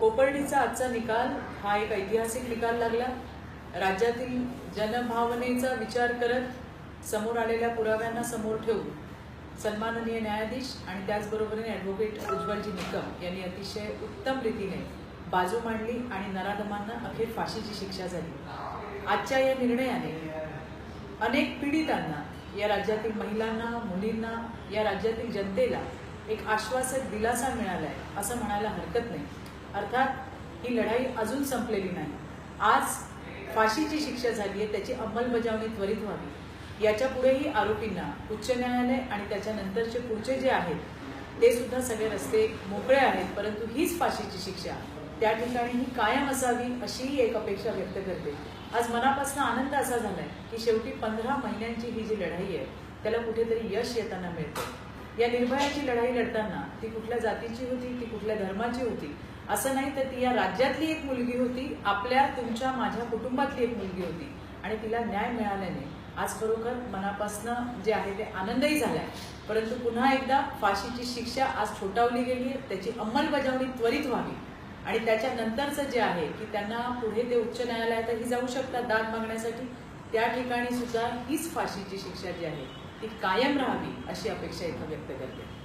कोपर्डीचा आजचा निकाल हा एक ऐतिहासिक निकाल लागला. राज्यातील जनभावनेचा विचार करत समोर आलेल्या पुराव्यांना समोर ठेवून सन्माननीय न्यायाधीश आणि त्याचबरोबरीने ॲडव्होकेट उज्ज्वलजी निकम यांनी अतिशय उत्तम रीतीने बाजू मांडली आणि नराधमांना अखेर फाशीची शिक्षा झाली. आजच्या या निर्णयाने अनेक पीडितांना या राज्यातील महिलांना मुलींना या राज्यातील जनतेला एक आश्वासक दिलासा मिळाला आहे असं म्हणायला हरकत नाही. अर्थात ही लढाई अजून संपलेली नाही. आज फाशीची शिक्षा झाली आहे त्याची अंमलबजावणी त्वरित व्हावी. याच्या पुढेही आरोपींना उच्च न्यायालय आणि त्याच्यानंतरचे पुढचे जे आहेत ते सुद्धा सगळे रस्ते मोकळे आहेत परंतु हीच फाशीची शिक्षा. त्या ठिकाणी ही कायम असावी अशीही एक अपेक्षा व्यक्त करते. आज मनापासून आनंद असा झालाय की शेवटी पंधरा महिन्यांची ही जी लढाई आहे त्याला कुठेतरी यश येताना मिळतं या निर्भयाची लढाई लढताना ती कुठल्या जातीची होती ती कुठल्या धर्माची होती? असं नाही तर ती या राज्यातली एक मुलगी होती आपल्या तुमच्या माझ्या कुटुंबातली एक मुलगी होती. आणि तिला न्याय मिळाल्याने आज खरोखर मनापासनं जे आहे ते आनंदही झालाय. परंतु पुन्हा एकदा फाशीची शिक्षा आज ठोठावली गेली आहे त्याची अंमलबजावणी त्वरित व्हावी. आणि त्याच्यानंतरचं जे आहे की त्यांना पुढे ते उच्च न्यायालयातही जाऊ शकतात दाद मागण्यासाठी त्या ठिकाणी सुद्धा हीच फाशीची शिक्षा जी आहे ती कायम राहावी अशी अपेक्षा इथं व्यक्त करते.